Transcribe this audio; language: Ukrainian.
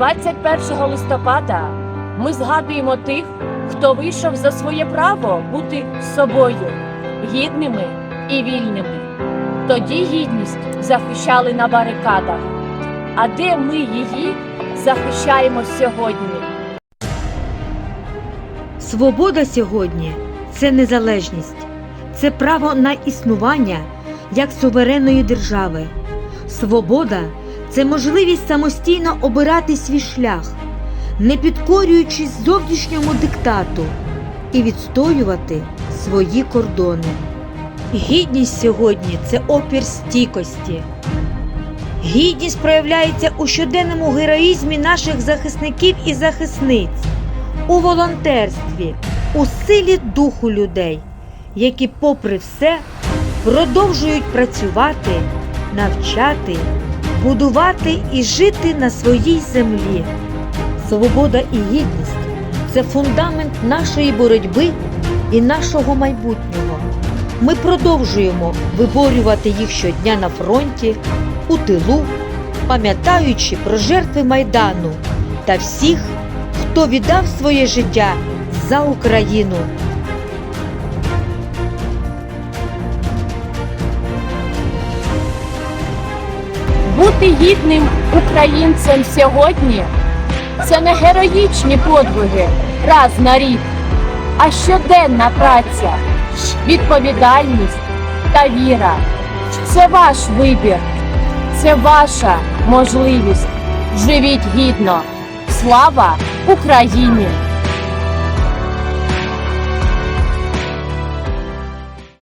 21 листопада ми згадуємо тих, хто вийшов за своє право бути собою, гідними і вільними. Тоді гідність захищали на барикадах. А де ми її захищаємо сьогодні? Свобода сьогодні це незалежність, це право на існування як суверенної держави. Свобода це можливість самостійно обирати свій шлях, не підкорюючись зовнішньому диктату і відстоювати свої кордони. Гідність сьогодні це опір стійкості. Гідність проявляється у щоденному героїзмі наших захисників і захисниць у волонтерстві, у силі духу людей, які, попри все, продовжують працювати, навчати, будувати і жити на своїй землі. Свобода і гідність це фундамент нашої боротьби і нашого майбутнього. Ми продовжуємо виборювати їх щодня на фронті, у тилу, пам'ятаючи про жертви Майдану та всіх, хто віддав своє життя за Україну. Бути гідним українцем сьогодні це не героїчні подвиги раз на рік, а щоденна праця, відповідальність та віра. Це ваш вибір, це ваша можливість. Живіть гідно. Слава Україні!